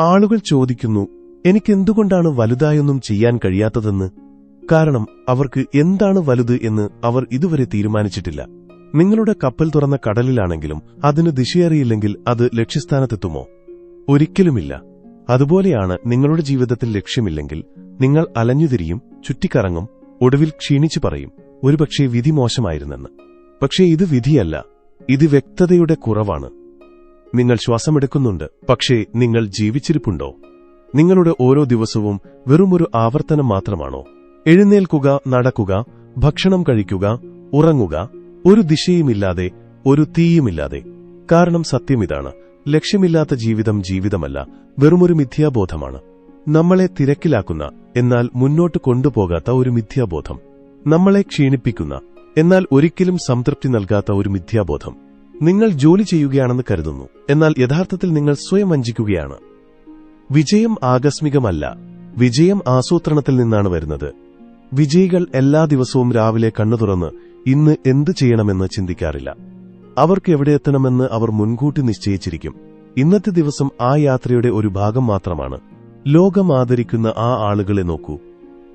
ആളുകൾ ചോദിക്കുന്നു എനിക്കെന്തുകൊണ്ടാണ് വലുതായൊന്നും ചെയ്യാൻ കഴിയാത്തതെന്ന്? കാരണം അവർക്ക് എന്താണ് വലുത് എന്ന് അവർ ഇതുവരെ തീരുമാനിച്ചിട്ടില്ല. നിങ്ങളുടെ കപ്പൽ തുറന്ന കടലിലാണെങ്കിലും അതിന് ദിശയറിയില്ലെങ്കിൽ അത് ലക്ഷ്യസ്ഥാനത്തെത്തുമോ? ഒരിക്കലുമില്ല. അതുപോലെയാണ് നിങ്ങളുടെ ജീവിതത്തിൽ ലക്ഷ്യമില്ലെങ്കിൽ നിങ്ങൾ അലഞ്ഞുതിരിയും ചുറ്റിക്കറങ്ങും ഒടുവിൽ ക്ഷീണിച്ചു പറയും ഒരുപക്ഷെ വിധി മോശമായിരുന്നെന്ന്. പക്ഷേ ഇത് വിധിയല്ല ഇത് വ്യക്തതയുടെ കുറവാണ്. നിങ്ങൾ ശ്വാസമെടുക്കുന്നുണ്ട്. പക്ഷേ നിങ്ങൾ ജീവിച്ചിരിപ്പുണ്ടോ? നിങ്ങളുടെ ഓരോ ദിവസവും വെറുമൊരു ആവർത്തനം മാത്രമാണോ? എഴുന്നേൽക്കുക നടക്കുക ഭക്ഷണം കഴിക്കുക ഉറങ്ങുക ഒരു ദിശയുമില്ലാതെ ഒരു തീയുമില്ലാതെ. കാരണം സത്യമിതാണ്. ലക്ഷ്യമില്ലാത്ത ജീവിതം ജീവിതമല്ല വെറുമൊരു മിഥ്യാബോധമാണ്. നമ്മളെ തിരക്കിലാക്കുന്ന എന്നാൽ മുന്നോട്ട് കൊണ്ടുപോകാത്ത ഒരു മിഥ്യാബോധം. നമ്മളെ ക്ഷീണിപ്പിക്കുന്ന എന്നാൽ ഒരിക്കലും സംതൃപ്തി നൽകാത്ത ഒരു മിഥ്യാബോധം. നിങ്ങൾ ജോലി ചെയ്യുകയാണെന്ന് കരുതുന്നു. എന്നാൽ യഥാർത്ഥത്തിൽ നിങ്ങൾ സ്വയം വഞ്ചിക്കുകയാണ്. വിജയം ആകസ്മികമല്ല. വിജയം ആസൂത്രണത്തിൽ നിന്നാണ് വരുന്നത്. വിജയികൾ എല്ലാ ദിവസവും രാവിലെ കണ്ണു തുറന്ന് ഇന്ന് എന്തു ചെയ്യണമെന്ന് ചിന്തിക്കാറില്ല. അവർക്ക് എവിടെ എത്തണമെന്ന് അവർ മുൻകൂട്ടി നിശ്ചയിച്ചിരിക്കും. ഇന്നത്തെ ദിവസം ആ യാത്രയുടെ ഒരു ഭാഗം മാത്രമാണ്. ലോകം ആദരിക്കുന്ന ആ ആളുകളെ നോക്കൂ.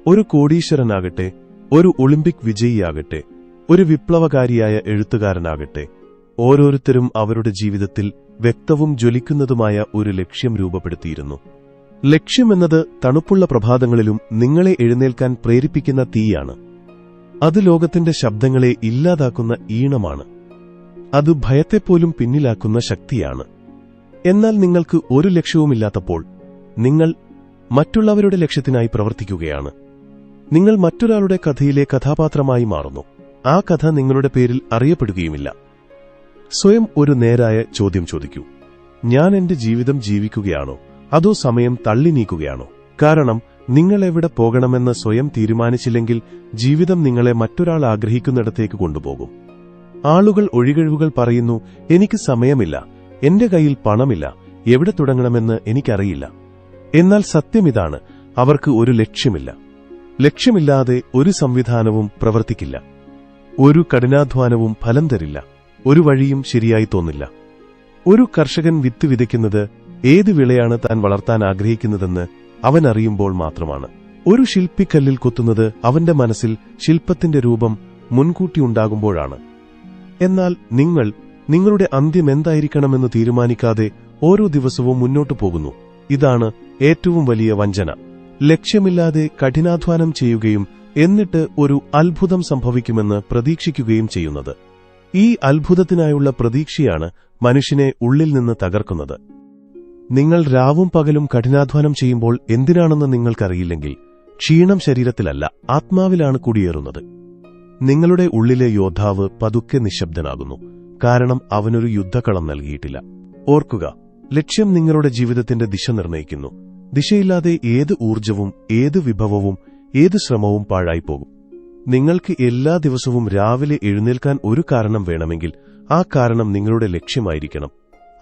ഒരു കോടീശ്വരനാകട്ടെ ഒരു ഒളിമ്പിക് വിജയിയാകട്ടെ ഒരു വിപ്ലവകാരിയായ എഴുത്തുകാരനാകട്ടെ ഓരോരുത്തരും അവരുടെ ജീവിതത്തിൽ വ്യക്തവും ജ്വലിക്കുന്നതുമായ ഒരു ലക്ഷ്യം രൂപപ്പെടുത്തിയിരുന്നു. ലക്ഷ്യമെന്നത് തണുപ്പുള്ള പ്രഭാതങ്ങളിലും നിങ്ങളെ എഴുന്നേൽക്കാൻ പ്രേരിപ്പിക്കുന്ന തീയാണ്. അത് ലോകത്തിന്റെ ശബ്ദങ്ങളെ ഇല്ലാതാക്കുന്ന ഈണമാണ്. അത് ഭയത്തെപ്പോലും പിന്നിലാക്കുന്ന ശക്തിയാണ്. എന്നാൽ നിങ്ങൾക്ക് ഒരു ലക്ഷ്യവുമില്ലാത്തപ്പോൾ നിങ്ങൾ മറ്റുള്ളവരുടെ ലക്ഷ്യത്തിനായി പ്രവർത്തിക്കുകയാണ്. നിങ്ങൾ മറ്റൊരാളുടെ കഥയിലെ കഥാപാത്രമായി മാറുന്നു. ആ കഥ നിങ്ങളുടെ പേരിൽ അറിയപ്പെടുകയുമില്ല. സ്വയം ഒരു നേരായ ചോദ്യം ചോദിക്കൂ. ഞാൻ എന്റെ ജീവിതം ജീവിക്കുകയാണോ? അതോ സമയം തള്ളി നീക്കുകയാണോ? കാരണം നിങ്ങൾ എവിടെ പോകണമെന്ന് സ്വയം തീരുമാനിച്ചില്ലെങ്കിൽ ജീവിതം നിങ്ങളെ മറ്റൊരാൾ ആഗ്രഹിക്കുന്നിടത്തേക്ക് കൊണ്ടുപോകും. ആളുകൾ ഒഴികഴിവുകൾ പറയുന്നു എനിക്ക് സമയമില്ല. എന്റെ കയ്യിൽ പണമില്ല. എവിടെ തുടങ്ങണമെന്ന് എനിക്കറിയില്ല. എന്നാൽ സത്യം ഇതാണ് അവർക്ക് ഒരു ലക്ഷ്യമില്ല. ലക്ഷ്യമില്ലാതെ ഒരു സംവിധാനവും പ്രവർത്തിക്കില്ല. ഒരു കഠിനാധ്വാനവും ഫലം തരില്ല. ഒരു വഴിയും ശരിയായി തോന്നില്ല. ഒരു കർഷകൻ വിത്ത് വിതയ്ക്കുന്നത് ഏത് വിളയാണ് താൻ വളർത്താൻ ആഗ്രഹിക്കുന്നതെന്ന് അവൻ അറിയുമ്പോൾ മാത്രമാണ്. ഒരു ശില്പിക്കല്ലിൽ കൊത്തുന്നത് അവന്റെ മനസ്സിൽ ശില്പത്തിന്റെ രൂപം മുൻകൂട്ടി ഉണ്ടാകുമ്പോഴാണ്. എന്നാൽ നിങ്ങൾ നിങ്ങളുടെ അന്ത്യം എന്തായിരിക്കണമെന്ന് തീരുമാനിക്കാതെ ഓരോ ദിവസവും മുന്നോട്ടു പോകുന്നു. ഇതാണ് ഏറ്റവും വലിയ വഞ്ചന. ലക്ഷ്യമില്ലാതെ കഠിനാധ്വാനം ചെയ്യുകയും എന്നിട്ട് ഒരു അത്ഭുതം സംഭവിക്കുമെന്ന് പ്രതീക്ഷിക്കുകയും ചെയ്യുന്നത്. ഈ അത്ഭുതത്തിനായുള്ള പ്രതീക്ഷയാണ് മനുഷ്യനെ ഉള്ളിൽ നിന്ന് തകർക്കുന്നത്. നിങ്ങൾ രാവും പകലും കഠിനാധ്വാനം ചെയ്യുമ്പോൾ എന്തിനാണെന്ന് നിങ്ങൾക്കറിയില്ലെങ്കിൽ ക്ഷീണം ശരീരത്തിലല്ല ആത്മാവിലാണ് കുടിയേറുന്നത്. നിങ്ങളുടെ ഉള്ളിലെ യോദ്ധാവ് പതുക്കെ നിശബ്ദനാകുന്നു കാരണം അവനൊരു യുദ്ധക്കളം നൽകിയിട്ടില്ല. ഓർക്കുക ലക്ഷ്യം നിങ്ങളുടെ ജീവിതത്തിന്റെ ദിശ നിർണയിക്കുന്നു. ദിശയില്ലാതെ ഏത് ഊർജവും ഏത് വിഭവവും ഏത് ശ്രമവും പാഴായിപ്പോകും. നിങ്ങൾക്ക് എല്ലാ ദിവസവും രാവിലെ എഴുന്നേൽക്കാൻ ഒരു കാരണം വേണമെങ്കിൽ ആ കാരണം നിങ്ങളുടെ ലക്ഷ്യമായിരിക്കണം.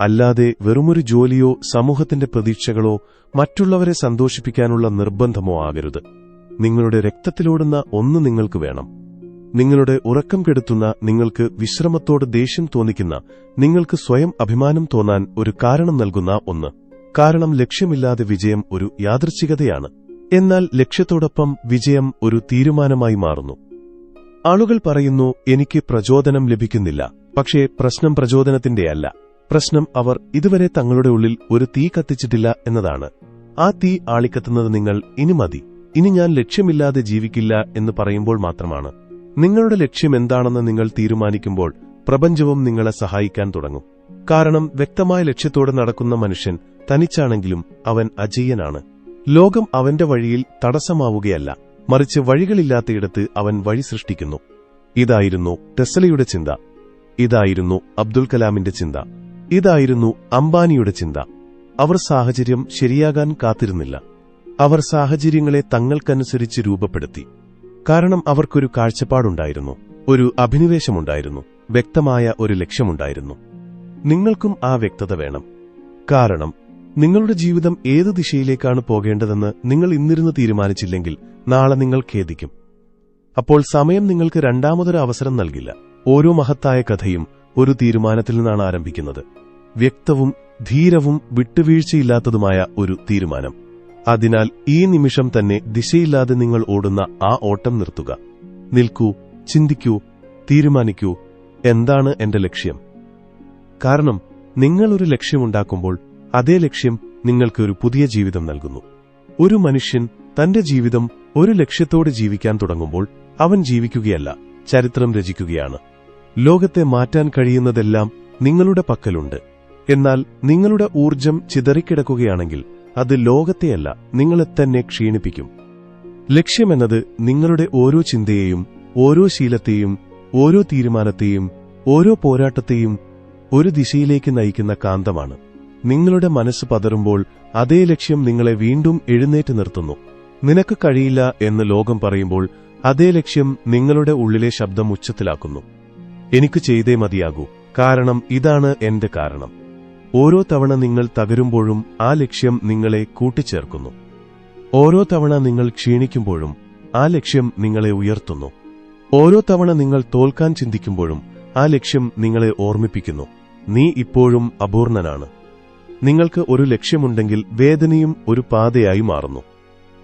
അല്ലാതെ വെറുമൊരു ജോലിയോ സമൂഹത്തിന്റെ പ്രതീക്ഷകളോ മറ്റുള്ളവരെ സന്തോഷിപ്പിക്കാനുള്ള നിർബന്ധമോ ആകരുത്. നിങ്ങളുടെ രക്തത്തിലോടുന്ന ഒന്ന് നിങ്ങൾക്ക് വേണം. നിങ്ങളുടെ ഉറക്കം കെടുത്തുന്ന നിങ്ങൾക്ക് വിശ്രമത്തോട് ദേഷ്യം തോന്നിക്കുന്ന നിങ്ങൾക്ക് സ്വയം അഭിമാനം തോന്നാൻ ഒരു കാരണം നൽകുന്ന ഒന്ന്. കാരണം ലക്ഷ്യമില്ലാതെ വിജയം ഒരു യാദൃച്ഛികതയാണ് എന്നാൽ ലക്ഷ്യത്തോടൊപ്പം വിജയം ഒരു തീരുമാനമായി മാറുന്നു. ആളുകൾ പറയുന്നു എനിക്ക് പ്രചോദനം ലഭിക്കുന്നില്ല. പക്ഷേ പ്രശ്നം പ്രചോദനത്തിന്റെയല്ല പ്രശ്നം അവർ ഇതുവരെ തങ്ങളുടെ ഉള്ളിൽ ഒരു തീ കത്തിച്ചിട്ടില്ല എന്നതാണ്. ആ തീ ആളിക്കത്തുന്നത് നിങ്ങൾ ഇനി മതി. ഇനി ഞാൻ ലക്ഷ്യമില്ലാതെ ജീവിക്കില്ല എന്ന് പറയുമ്പോൾ മാത്രമാണ്. നിങ്ങളുടെ ലക്ഷ്യം എന്താണെന്ന് നിങ്ങൾ തീരുമാനിക്കുമ്പോൾ പ്രപഞ്ചവും നിങ്ങളെ സഹായിക്കാൻ തുടങ്ങും. കാരണം വ്യക്തമായ ലക്ഷ്യത്തോടെ നടക്കുന്ന മനുഷ്യൻ തനിച്ചാണെങ്കിലും അവൻ അജയ്യനാണ് ലോകം അവന്റെ വഴിയിൽ തടസ്സമാവുകയല്ല. മറിച്ച് വഴികളില്ലാത്തയിടത്ത് അവൻ വഴി സൃഷ്ടിക്കുന്നു. ഇതായിരുന്നു ടെസ്ലയുടെ ചിന്ത. ഇതായിരുന്നു അബ്ദുൽ കലാമിന്റെ ചിന്ത. ഇതായിരുന്നു അംബാനിയുടെ ചിന്ത. അവർ സാഹചര്യം ശരിയാകാൻ കാത്തിരുന്നില്ല. അവർ സാഹചര്യങ്ങളെ തങ്ങൾക്കനുസരിച്ച് രൂപപ്പെടുത്തി. കാരണം അവർക്കൊരു കാഴ്ചപ്പാടുണ്ടായിരുന്നു. ഒരു അഭിനിവേശമുണ്ടായിരുന്നു. വ്യക്തമായ ഒരു ലക്ഷ്യമുണ്ടായിരുന്നു. നിങ്ങൾക്കും ആ വ്യക്തത വേണം. കാരണം നിങ്ങളുടെ ജീവിതം ഏത് ദിശയിലേക്കാണ് പോകേണ്ടതെന്ന് നിങ്ങൾ ഇന്നിരുന്ന് തീരുമാനിച്ചില്ലെങ്കിൽ നാളെ നിങ്ങൾ ഖേദിക്കും. അപ്പോൾ സമയം നിങ്ങൾക്ക് രണ്ടാമതൊരു അവസരം നൽകില്ല. ഓരോ മഹത്തായ കഥയും ഒരു തീരുമാനത്തിൽ നിന്നാണ് ആരംഭിക്കുന്നത്. വ്യക്തവും ധീരവും വിട്ടുവീഴ്ചയില്ലാത്തതുമായ ഒരു തീരുമാനം. അതിനാൽ ഈ നിമിഷം തന്നെ ദിശയില്ലാതെ നിങ്ങൾ ഓടുന്ന ആ ഓട്ടം നിർത്തുക. നിൽക്കൂ ചിന്തിക്കൂ തീരുമാനിക്കൂ. എന്താണ് എന്റെ ലക്ഷ്യം? കാരണം നിങ്ങൾ ഒരു ലക്ഷ്യമുണ്ടാക്കുമ്പോൾ അതേ ലക്ഷ്യം നിങ്ങൾക്ക് ഒരു പുതിയ ജീവിതം നൽകുന്നു. ഒരു മനുഷ്യൻ തന്റെ ജീവിതം ഒരു ലക്ഷ്യത്തോടെ ജീവിക്കാൻ തുടങ്ങുമ്പോൾ അവൻ ജീവിക്കുകയല്ല ചരിത്രം രചിക്കുകയാണ്. ലോകത്തെ മാറ്റാൻ കഴിയുന്നതെല്ലാം നിങ്ങളുടെ പക്കലുണ്ട്. എന്നാൽ നിങ്ങളുടെ ഊർജം ചിതറിക്കിടക്കുകയാണെങ്കിൽ അത് ലോകത്തെയല്ല നിങ്ങളെ തന്നെ ക്ഷീണിപ്പിക്കും. ലക്ഷ്യമെന്നത് നിങ്ങളുടെ ഓരോ ചിന്തയെയും ഓരോ ശീലത്തെയും ഓരോ തീരുമാനത്തെയും ഓരോ പോരാട്ടത്തെയും ഒരു ദിശയിലേക്ക് നയിക്കുന്ന കാന്തമാണ്. നിങ്ങളുടെ മനസ്സ് പതറുമ്പോൾ അതേ ലക്ഷ്യം നിങ്ങളെ വീണ്ടും എഴുന്നേറ്റ് നിർത്തുന്നു. നിനക്ക് കഴിയില്ല എന്ന് ലോകം പറയുമ്പോൾ അതേ ലക്ഷ്യം നിങ്ങളുടെ ഉള്ളിലെ ശബ്ദം ഉച്ചത്തിലാക്കുന്നു. എനിക്ക് ചെയ്തേ മതിയാകൂ. കാരണം ഇതാണ് എന്റെ കാരണം. ഓരോ തവണ നിങ്ങൾ തകരുമ്പോഴും ആ ലക്ഷ്യം നിങ്ങളെ കൂട്ടിച്ചേർക്കുന്നു. ഓരോ തവണ നിങ്ങൾ ക്ഷീണിക്കുമ്പോഴും ആ ലക്ഷ്യം നിങ്ങളെ ഉയർത്തുന്നു. ഓരോ തവണ നിങ്ങൾ തോൽക്കാൻ ചിന്തിക്കുമ്പോഴും ആ ലക്ഷ്യം നിങ്ങളെ ഓർമ്മിപ്പിക്കുന്നു. നീ ഇപ്പോഴും അപൂർണനാണ്. നിങ്ങൾക്ക് ഒരു ലക്ഷ്യമുണ്ടെങ്കിൽ വേദനയും ഒരു പാതയായി മാറുന്നു.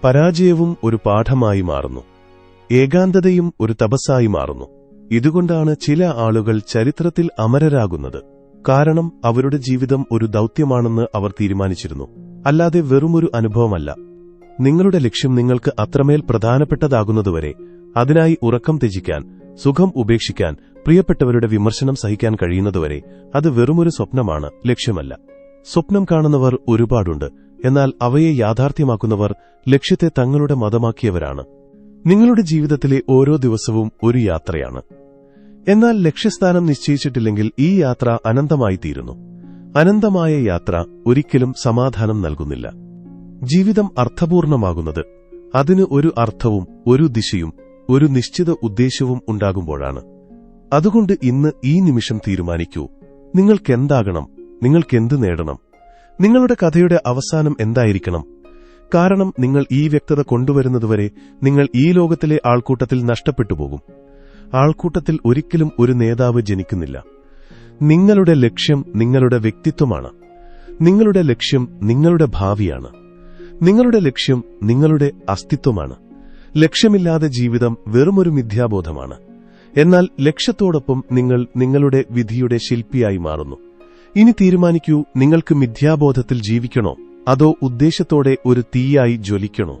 പരാജയവും ഒരു പാഠമായി മാറുന്നു. ഏകാന്തതയും ഒരു തപസ്സായി മാറുന്നു. ഇതുകൊണ്ടാണ് ചില ആളുകൾ ചരിത്രത്തിൽ അമരരാകുന്നത്. കാരണം അവരുടെ ജീവിതം ഒരു ദൗത്യമാണെന്ന് അവർ തീരുമാനിച്ചിരുന്നു. അല്ലാതെ വെറുമൊരു അനുഭവമല്ല. നിങ്ങളുടെ ലക്ഷ്യം നിങ്ങൾക്ക് അത്രമേൽ പ്രധാനപ്പെട്ടതാകുന്നതുവരെ അതിനായി ഉറക്കം ത്യജിക്കാൻ സുഖം ഉപേക്ഷിക്കാൻ പ്രിയപ്പെട്ടവരുടെ വിമർശനം സഹിക്കാൻ കഴിയുന്നതുവരെ അത് വെറുമൊരു സ്വപ്നമാണ് ലക്ഷ്യമല്ല. സ്വപ്നം കാണുന്നവർ ഒരുപാടുണ്ട്. എന്നാൽ അവയെ യാഥാർത്ഥ്യമാക്കുന്നവർ ലക്ഷ്യത്തെ തങ്ങളുടെ മതമാക്കിയവരാണ്. നിങ്ങളുടെ ജീവിതത്തിലെ ഓരോ ദിവസവും ഒരു യാത്രയാണ്. എന്നാൽ ലക്ഷ്യസ്ഥാനം നിശ്ചയിച്ചിട്ടില്ലെങ്കിൽ ഈ യാത്ര അനന്തമായി തീരുന്നു അനന്തമായ യാത്ര ഒരിക്കലും സമാധാനം നൽകുന്നില്ല. ജീവിതം അർത്ഥപൂർണമാകുന്നത് അതിന് ഒരു അർത്ഥവും ഒരു ദിശയും ഒരു നിശ്ചിത ഉദ്ദേശ്യവും ഉണ്ടാകുമ്പോഴാണ്. അതുകൊണ്ട് ഇന്ന് ഈ നിമിഷം തീരുമാനിക്കൂ. നിങ്ങൾക്കെന്താകണം? നിങ്ങൾക്കെന്ത് നേടണം? നിങ്ങളുടെ കഥയുടെ അവസാനം എന്തായിരിക്കണം? കാരണം നിങ്ങൾ ഈ വ്യക്തത കൊണ്ടുവരുന്നതുവരെ നിങ്ങൾ ഈ ലോകത്തിലെ ആൾക്കൂട്ടത്തിൽ നഷ്ടപ്പെട്ടുപോകും. ആൾക്കൂട്ടത്തിൽ ഒരിക്കലും ഒരു നേതാവ് ജനിക്കുന്നില്ല. നിങ്ങളുടെ ലക്ഷ്യം നിങ്ങളുടെ വ്യക്തിത്വമാണ്. നിങ്ങളുടെ ലക്ഷ്യം നിങ്ങളുടെ ഭാവിയാണ്. നിങ്ങളുടെ ലക്ഷ്യം നിങ്ങളുടെ അസ്തിത്വമാണ്. ലക്ഷ്യമില്ലാതെ ജീവിതം വെറുമൊരു മിഥ്യാബോധമാണ്. എന്നാൽ ലക്ഷ്യത്തോടൊപ്പം നിങ്ങൾ നിങ്ങളുടെ വിധിയുടെ ശില്പിയായി മാറുന്നു. ഇനി തീരുമാനിക്കൂ നിങ്ങൾക്ക് മിഥ്യാബോധത്തിൽ ജീവിക്കണോ? അതോ ഉദ്ദേശത്തോടെ ഒരു തീയായി ജ്വലിക്കണോ?